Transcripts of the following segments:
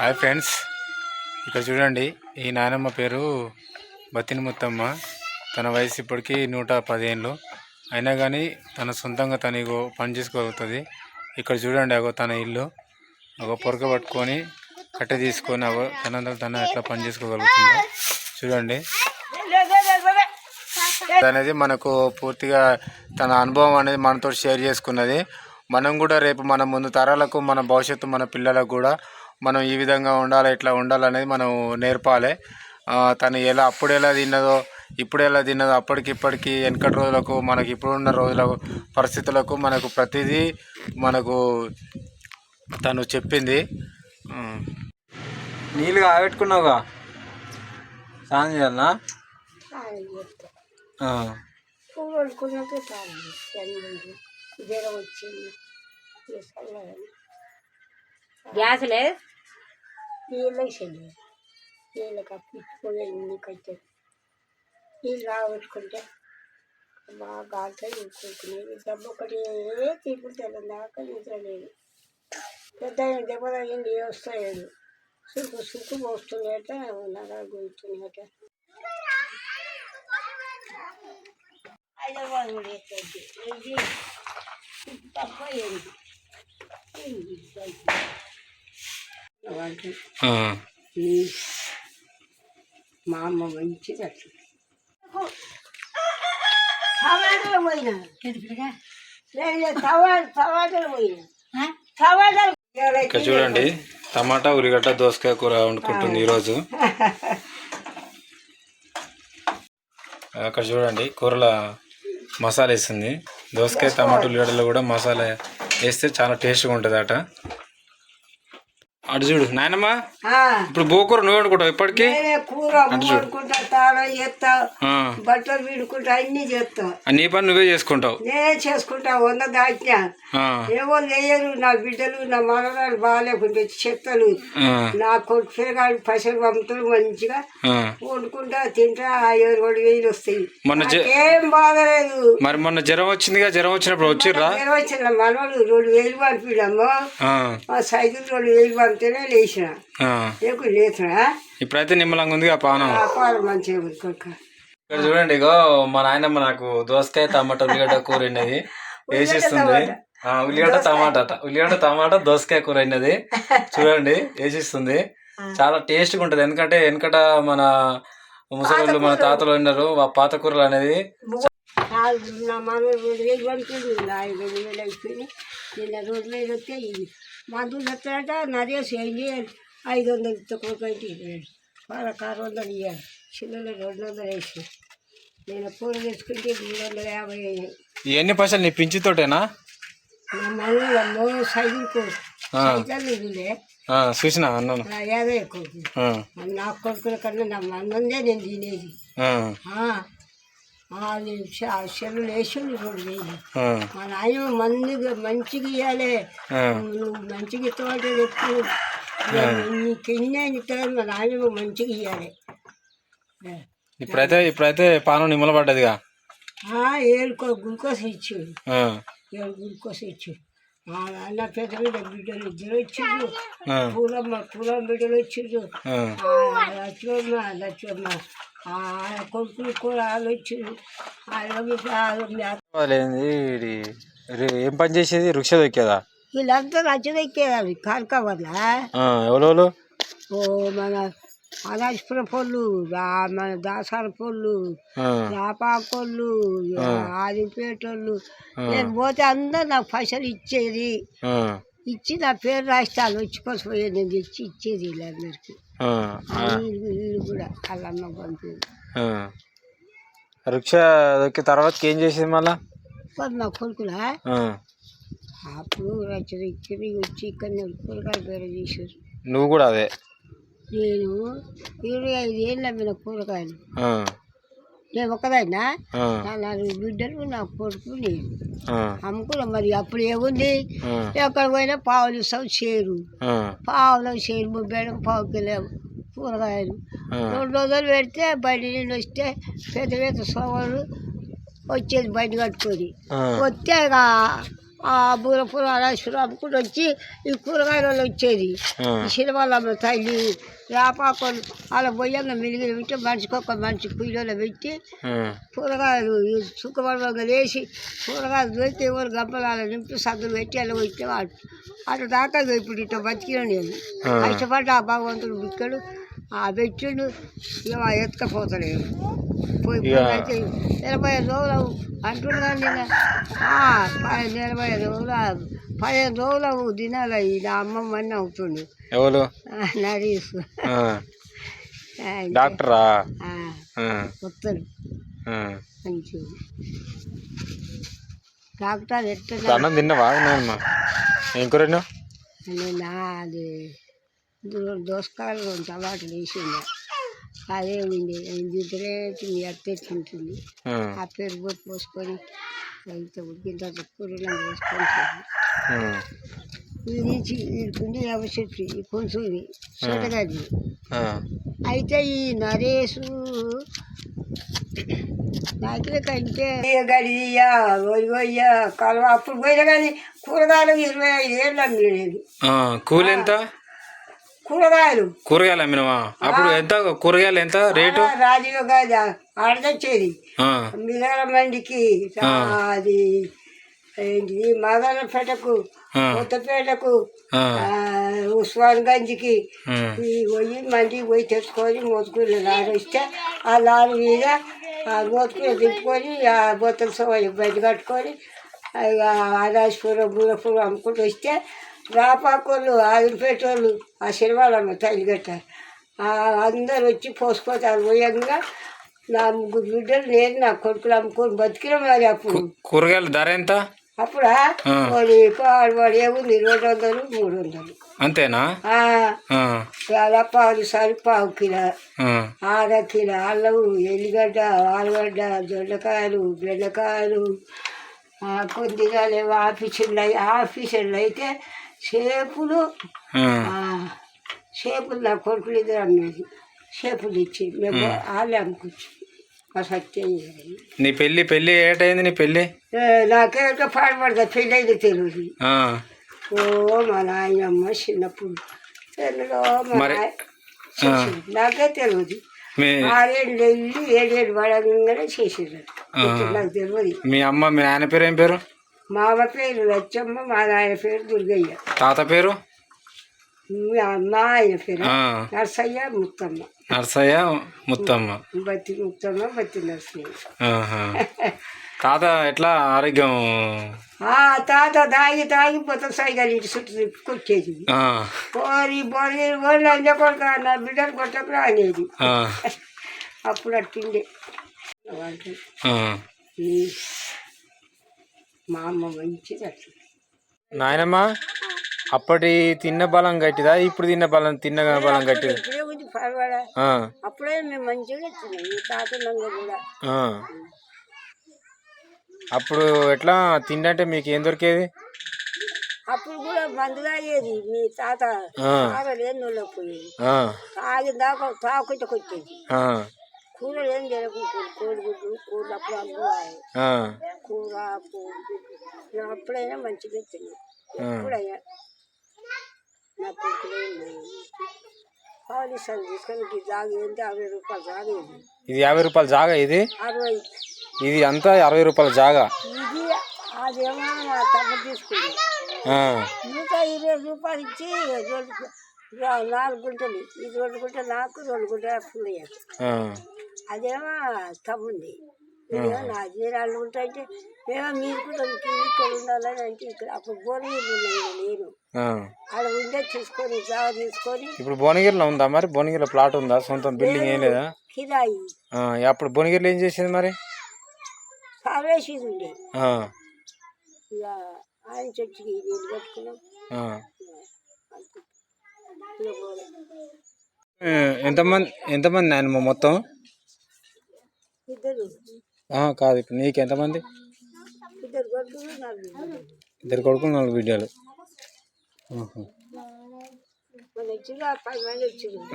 Hi friends. ఇక్కడ చూడండి ఈ నాయనమ్మ పేరు బతిని ముత్తమ్మ. తన వయసు ఇప్పటికీ నూట పదిహేనులు. అయినా కానీ తన సొంతంగా తను ఇగో పని చేసుకోగలుగుతుంది. ఇక్కడ చూడండి అగో తన ఇల్లు. ఒక పొరక పట్టుకొని కట్టె తీసుకొని అగో తనంతా తన ఎట్లా పని చేసుకోగలుగుతుందో చూడండి. అనేది మనకు పూర్తిగా తన అనుభవం అనేది మనతో షేర్ చేసుకున్నది. మనం కూడా రేపు మన ముందు తరాలకు మన భవిష్యత్తు మన పిల్లలకు కూడా మనం ఈ విధంగా ఉండాలి ఇట్లా ఉండాలనేది మనం నేర్పాలి. ఆ, తను ఎలా అప్పుడు ఎలా తిన్నదో ఇప్పుడు ఎలా తిన్నదో అప్పటికి ఇప్పటికి వెనకటి రోజులకు మనకి ఇప్పుడున్న రోజులకు పరిస్థితులకు మనకు ప్రతిదీ మనకు తను చెప్పింది. ఆ. నీళ్ళు కాబెట్టుకున్నావుగా స్నానం చేయాలనా? గ్యాస్ లేదు. నీళ్ళకి చెల్లి నీళ్ళకి అప్పించుకొని నీకు వచ్చే నీళ్ళు రాబట్టుకుంటే బాగా గాలితో ఇంకొకునేది దెబ్బ ఒకటి తీపుతాడు దాకా నిద్ర పెద్ద దెబ్బ తగింది ఏ వస్తాయని సుక్కు సుక్కు పోస్తున్నాయట నగా గుర్తున్నాయట హైదరాబాద్ కూడా ఎక్కద్ది తప్ప ఏంటి మా అమ్మ మంచిది అట్లా పోయినా? పోయినా? ఇక్కడ చూడండి టమాటా ఉల్లిగడ్డ దోసకాయ కూర వండుకుంటుంది ఈరోజు. అక్కడ చూడండి కూరల మసాలా వేస్తుంది దోసకాయ టమాటా ఉల్లిగడ్డలో కూడా మసాలా వేస్తే చాలా టేస్ట్గా ఉంటుంది అట అటు చూడు. నాయనమ్మా ఇప్పుడు బోకూర నువ్వు వండుకుంటావు ఇప్పటికీ? నేనే కూర వండుకుంటా తాళం చేస్తా. బట్టలు విడుకుంటా అన్ని చేస్తా నీ పని నువ్వే చేసుకుంటావు. నేనే చేసుకుంటా వంద దాటినా. ఏమో లేయరు నా బిడ్డలు నా మనరాలు బాగాలేకుంటే చెత్తలు. నా కొడుకు పిల్లగాడు పైసలు పంపుతాడు మంచిగా. వండుకుంటా తింటా ఐదు రెండు వేలు వస్తాయి. మొన్న ఏం బాధలేదు మరి మొన్న జ్వరం వచ్చిందిగా జ్వరం వచ్చినప్పుడు వచ్చిర్రా? వచ్చిన మనవాళ్ళు రెండు వేలు పంపిడమ్మో ఆ, మా సైకిల్ రెండు వేలు పంపితేనే లేచిన. లేకు లేచునా. ఇప్పుడైతే నిమ్మలంగా ఉంది ఆ పానం. ఆ పాలు మంచిగా ఉంది కొడుక ఇక్కడ చూడండి ఇగో మా నాయనమ్మ నాకు దోసకాయ టమాటా ఉల్లిగడ్డ కూర అయినది. వేసిస్తుంది. ఉల్లిగడ్డ టమాటా. ఉల్లిగడ్డ టమాటా దోసకాయ కూర అయినది. చూడండి వేసిస్తుంది. చాలా టేస్ట్గా ఉంటుంది. ఎందుకంటే వెనకట మన ముసలి మన తాతలు ఉన్నారు. ఆ పాత కూరలు అనేది నా మనవాళ్ళు రెండు వేలు పంపిండు నా ఐదు వేలు అయిపోయింది నిన్న రెండు వేలు వస్తే ఇది మందులు వస్తాయంట నరేసి అయింది ఐదు వందలు ఇస్తే కొడుకు వాళ్ళకి ఆరు వందలు ఇవ్వాలి చిన్నలు రెండు వందలు వేసి నేను కూర తెచ్చుకుంటే మూడు వందల యాభై అయ్యాయి ఇవన్నీ పైసలు నీ పింఛితోటేనా నా మనలో సైకిల్ ఇదిలే ఆ, చూసినా అన్నాను యాభై కొడుకు నా కొడుకుల కన్నా నా మన్నందే నేను తినేది ఆ, ఆ, ఆ చెల్లు వేసి రెండు వేలు ఆ, మా నాయన మందిగా మంచిగా ఇవ్వాలి. నువ్వు మంచిగా ఇస్తావంటే ఎప్పుడు నీకు ఇస్తాను మా నాయన మంచిగా ఇవ్వాలి ఇప్పుడైతే ఇప్పుడైతే పానం నిమ్మలపడ్డదిగా ఏడు గ్లూకోజ్ ఇచ్చు ఏడు గ్లూకోజ్ ఇచ్చు మా నాన్న పెద్ద బిడ్డ బిడ్డలు ఇద్దరు ఆ, పూలమ్మ పూలమ్మ బిడ్డలు ఆ. లక్ష్మమ్మ లక్ష్మమ్మ. కొడుకులు కూడా ఇది ఏం పని చేసేది? రిక్షా దొక్కేదా? వీళ్ళంతా నచ్చదెక్కేదాన్ని కారక వల్ల ఎవరెవరు? ఓ మన అనాజ్పురం పొల్లు మన దాసాల పొల్లు రాపాకొల్లు ఆదిపేటోళ్ళు. నేను పోతే అందరు నాకు పైసలు ఇచ్చేది. ఇచ్చి నా పేరు రాస్తాను వచ్చిపోయి నేను తెచ్చి ఇచ్చేది వీళ్ళందరికీ. వీళ్ళు కూడా వాళ్ళమ్మ పంపేది రిక్షా దొక్కిన తర్వాత ఏం చేసేది మళ్ళా? మరి నా కొడుకులా. అప్పుడు ఇచ్చి వచ్చి ఇక్కడ కూరగాయలు పేరు చేశారు. నువ్వు కూడా అదే? నేను ఇరవై ఐదు ఏళ్ళు అమ్మిన కూరగాయలు. నేను ఒక్కదైనా ఆ, నా నలుగురు బిడ్డలు నా కొడుకు నేను. అమ్ముకున్నా మరి అప్పుడు ఏముంది ఎక్కడ పోయినా పావులు ఇస్తాం చేరు. పావులు చేరు ముబ్బేయడం పావు కిలో కూరగాయలు. రెండు రోజులు పెడితే బయట నుండి వస్తే పెద్ద పెద్ద సోమలు వచ్చేది బండి కట్టుకొని. వస్తే ఆ బూరపుర అరాశ్వరం అమ్ముకుంటూ వచ్చి ఈ కూరగాయల వచ్చేది. సినిమాల తల్లి వేపాకులు అలా బొయ్యంగా మిలిగి పెట్టి మనిషికి ఒక మనిషి కుయ్యలో పెట్టి కూరగాయలు సుఖపడగా వేసి కూరగాయలు దొరికితే ఎవరు గంపలాల నింపి సద్దులు పెట్టి అలా వచ్చే అట్లా దాకా ఇప్పుడు ఇట్లా బతికిన నేను. కష్టపడ్డ ఆ భగవంతుడు బిక్కడు. ఆ పెట్టిండు ఇక ఎత్తుకపోతలేడు పోయి అయితే ఎనభై ఐదు రోజులు అంటుండు కానీ నేను ఎనభై ఐదు రోజులు పదిహేను రోజులు దినాలు ఈ నా అమ్మమ్మ అన్నీ అవుతుండు ఎవరు నరీస్ డాక్టరా ఆ. మంచిగా డాక్టర్ ఎట్లా అన్నం తిన్నావా? ఏం కూర? నేను అది దోసకాయలు రెండు టమాటాలు వేసింది అదే ఉంది. దిద్దరే మీ అత్తే తింటుంది. ఆ, పెరుగు పోసుకొని ఇంత ఉడికిన తర్వాత కూరలో వేసుకొని ఇది నుంచి వీడికి యాభ చెట్టు ఈ కొంచెం సొంతగది ఆ, అయితే ఈ నరేసు కంటే గడియ ఒరిగొయ్య కలవ అప్పుడు పోయినా కానీ కూరగాయలు ఇరవై ఐదు ఏళ్ళు అమ్మిలేదు ఆ, కూలి ఎంత? కూరగాయలు. కూరగాయలు అమ్మినవా? అప్పుడు ఎంత కూరగాయలు ఎంత రేటు? రాజీవ్ గారి ఆడదొచ్చేది ఆ, మిగల మందికి అది ఏంటిది మదనపేటకు ఆ, కొత్తపేటకు ఆ, ఆ, ఉస్మాన్ గంజ్కి ఆ, పోయి మందికి పోయి తెచ్చుకొని మోసుకుని లారీ వస్తే ఆ లారీ మీద ఆ మోసుకుని దింపుకొని ఆ బొత్తల సోయ బయట కట్టుకొని ఆదాశపురం బూరపురం అమ్ముకుంటూ వస్తే రాపాకోళ్ళు ఆదిరిపేటోళ్ళు ఆ సినిమాలమ్మ తల్లి కట్టారు. అందరు వచ్చి పోసుకోతారు పోయంగా నా ముగ్గురు బిడ్డలు నేను నా కొడుకులు అమ్ముకొని బతికిన మరి అప్పుడు. కూరగాయల ధర ఎంత? అప్పుడా. వాడి పాడు వాడు ఏముంది? రెండు వందలు మూడు వందలు. అంతేనా? చాలా పావు సరి పావు కిలో. ఆర కిలో అల్లం ఎల్లిగడ్డ ఆలుగడ్డ దొండకాయలు బెండకాయలు కొద్దిగా లేవు ఆఫీసులు ఆఫీసులు అయితే. ఆ, షేపులు నా కొడుకులు ఇద్దరు అమ్మేది. షేపులు ఇచ్చి మేము వాళ్ళే అమ్ముకొచ్చి. సత్యం చేయాలి. నీ పెళ్ళి పెళ్ళి ఏటైంది నీ పెళ్ళి? ఏ, నాకేంటో పాడుపడతా పెళ్ళైతే తెలియదు ఆ, ఓ మా నాయనమ్మ చిన్నప్పుడు. మరి-. నాకే తెలియదు ఆరేళ్ళు వెళ్ళి ఏడేళ్ళు పడగానే చేసేది. నాకు తెలియదు మీ అమ్మ మీ నాయన పేరు ఏం పేరు? మా అమ్మ పేరు లచ్చమ్మ మా నాయన పేరు దుర్గయ్య. తాత పేరు? పేరు. ఆ, నర్సయ్య ముత్తమ్మ. నర్సయ్య ముత్తమ్మ. బత్తి ముత్తమ్మ బత్తి నర్సయ్య. ఆహా. తాత ఎట్లా ఆరోగ్యం? ఆ తాత తాగి తాగి మొత్తం సైకిల్ ఇంటి చుట్టూ తిప్పుకొచ్చేది ఆ, ఓరి బోరి ఓళ్ళు అంజకొడక నా బిడ్డలు కొట్టకురా అనేది ఆ, అప్పుడు అట్టిండే. మా అమ్మ మంచిది అట్లా. నాయనమ్మ. అప్పటి తిన్న బలం గట్టిదా? ఇప్పుడు తిన్న బలం తిన్న బలం గట్టిదా? అప్పుడే మేము మంచిగా. అప్పుడు ఎట్లా తిండంటే మీకు ఏం దొరికేది? అప్పుడు కూడా మందు తాగేది మీ తాత. తాగలేని వాళ్ళు పోయేది దాకా తాకుంటే కొట్టేది. కూరలు ఏం జరగదు కోడిగుడ్డు కూరలు అప్పుడు అమ్మువాయి ఆ, కూర అప్పుడైనా మంచిగా తిన్నాం. ఎప్పుడైనా. నా కొడుకులే పాలిస్తాను తీసుకొని జాగ ఏంటి అరవై రూపాయలు జాగేది ఇది యాభై రూపాయల జాగా ఇది? అరవై ఇది అంతా అరవై రూపాయల జాగా. ఇది అదేమో మా తమ్మ తీసుకుంది. ఆ, నూట ఇరవై రూపాయలు ఇచ్చి రెండు గు- రా- నాలుగు గుంటలు. ఇది రెండు గుంటలు నాకు రెండు గుంటలు పుల్లయ్య. ఆ, అదేమో తమ్ముంది ఇదేమో నా జీరాలు ఉంటాయంటే ఏమో మీరు కూడా ఇక్కడ ఉండాలని అంటే ఇక్కడ అప్పుడు భువనగిరి ఉన్నాయి నేను. ఆడ ఉండే చూసుకొని జావ తీసుకొని. ఇప్పుడు భువనగిరిలో ఉందా మరి? భువనగిరిలో ప్లాట్ ఉందా? సొంతం బిల్డింగ్ ఏం లేదా? కిరాయి. ఆ, అప్పుడు భువనగిరిలో ఏం చేసింది మరి? సర్వేసి ఉండే ఆ, ఇక ఆయన చర్చికి నీళ్ళు కట్టుకున్నాం. ఆ. ఇక పోలే. ఏ, ఎంతమంది ఎంతమంది నాయనమ్మ మొత్తం? ఇద్దరు. ఆ, కాదు ఇప్పుడు నీకు ఎంతమంది ఇద్దరు కొడుకులు నాకు ఇద్దరు. ఇద్దరు కొడుకులు నాలుగు బిడ్డలు.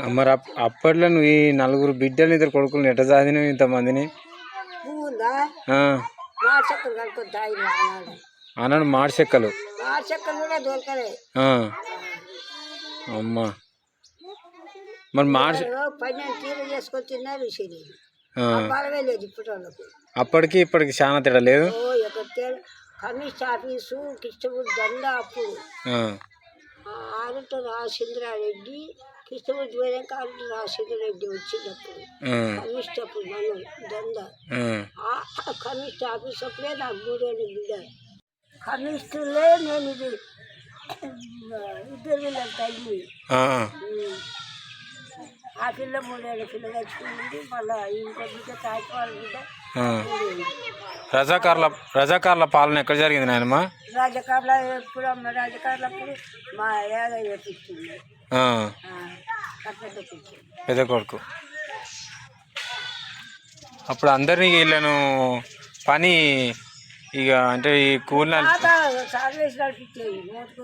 మరి అప్- అప్పట్లో నువ్వు ఈ నలుగురు బిడ్డలు ఇద్దరు కొడుకులు ఎట్ట చదివినావు ఇంతమందిని? అన్నాడు. మాడి చెక్కలు? ఆ చెక్కలు కూడా దొరకలే. ఆ. అమ్మా. మరి మాడి అప్పటికి ఇప్పటికి చాలా తేడా లేదు? కమిషన్ ఆఫీసు కిష్టపూడి దండ అప్పుడు ఆ. ఆరుతో రాసింద్రారెడ్డి కిష్టపూడి పోయాక ఆరుతో రాసింద్రారెడ్డి వచ్చినప్పుడు. కమిషన్ అప్పుడు మనం ఆఫీస్ అప్పుడే నాకు మూడేళ్ళు బిడ్డ నేను ఇది ఇద్దరు వీళ్ళ తల్లి ఆ. పిల్ల మూడేళ్ళ పిల్ల తెచ్చుకుంది మళ్ళీ ఇంకో బిడ్డ తాకివాళ్ళ బిడ్డ ఆ. మూడేళ్ళు రజాకార్ల రజాకార్ల పాలన ఎక్కడ జరిగింది నాయనమ్మా? రాజకార్ల ఎప్పుడు అమ్మ రాజకార్లప్పుడు మా ఏడ చేపించింది. ఆ. అట్లా తెప్పించింది పెద్ద కొడుకు. అప్పుడు అందరినీ వీళ్ళను పని ఇక అంటే ఈ తాత నడిపించేది మోటుకు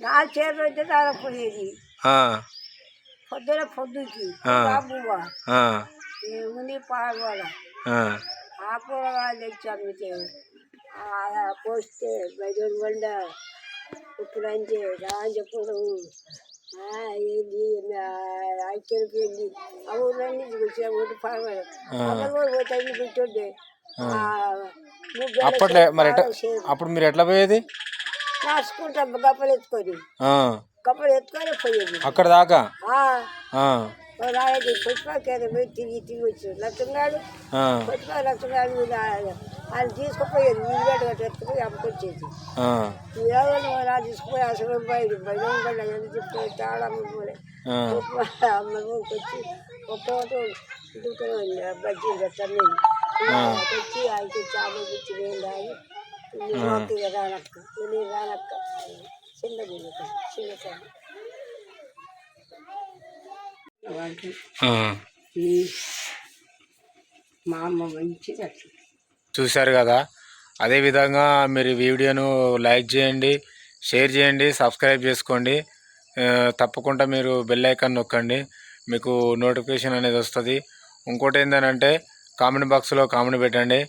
నాలుగు చీరలు అయితే నాలుగు పోయేది. పొద్దున పొద్దుకి బాబువా పాల్వాడ ఆ. కూరగాయలు తెచ్చి అమ్మితే పోస్తే బయట బండ ఇప్పుడంటే రాజపురం ఏంది పెళ్ళి ఆ ఊళ్ళన్నీ వచ్చే అక్కడ అన్ని కూర్చోండి అప్పట్లో మరి అప్పుడు మీరు ఎట్లా పోయేది? నడుచుకుంటాం గప్పలు ఎత్తుకొని. ఆ. గప్పలు ఎత్తుకొని పోయేది. అక్కడ దాకా? ఆ, ఆ. ఓ రాయది పుష్పకేర పోయి తిరిగి తిరిగి వచ్చాడు లక్షణాలు ఆ. పుష్ప లక్షణాలు ఆయన తీసుకుపోయేది. వీలుగడ్డ గట్ట ఎత్తుకుపోయి అమ్ముకొచ్చేది. ఆ. ఎవరు నా తీసుకుపోయి అసలు బయట బయట బయట ఎంత చెప్తే చాలా అమ్ముకోలే ఆ. అమ్మకొచ్చి ఒక్కోట దుకాణం బజ్జీ తమ్మి తెచ్చి ఆయనకి చాలు తెచ్చి నేను రాయి. మొత్తం రానక్క. నేను రానక్క. చిన్న బిడ్డ చిన్న చిన్న ఆ. మా అమ్మ మంచిది అట్లా చూశారు కదా? అదేవిధంగా మీరు వీడియోను లైక్ చేయండి షేర్ చేయండి సబ్స్క్రైబ్ చేసుకోండి. తప్పకుండా మీరు బెల్ ఐకాన్ నొక్కండి. మీకు నోటిఫికేషన్ అనేది వస్తుంది. ఇంకోటి ఏంటంటే కామెంట్ బాక్స్లో కామెంట్ పెట్టండి.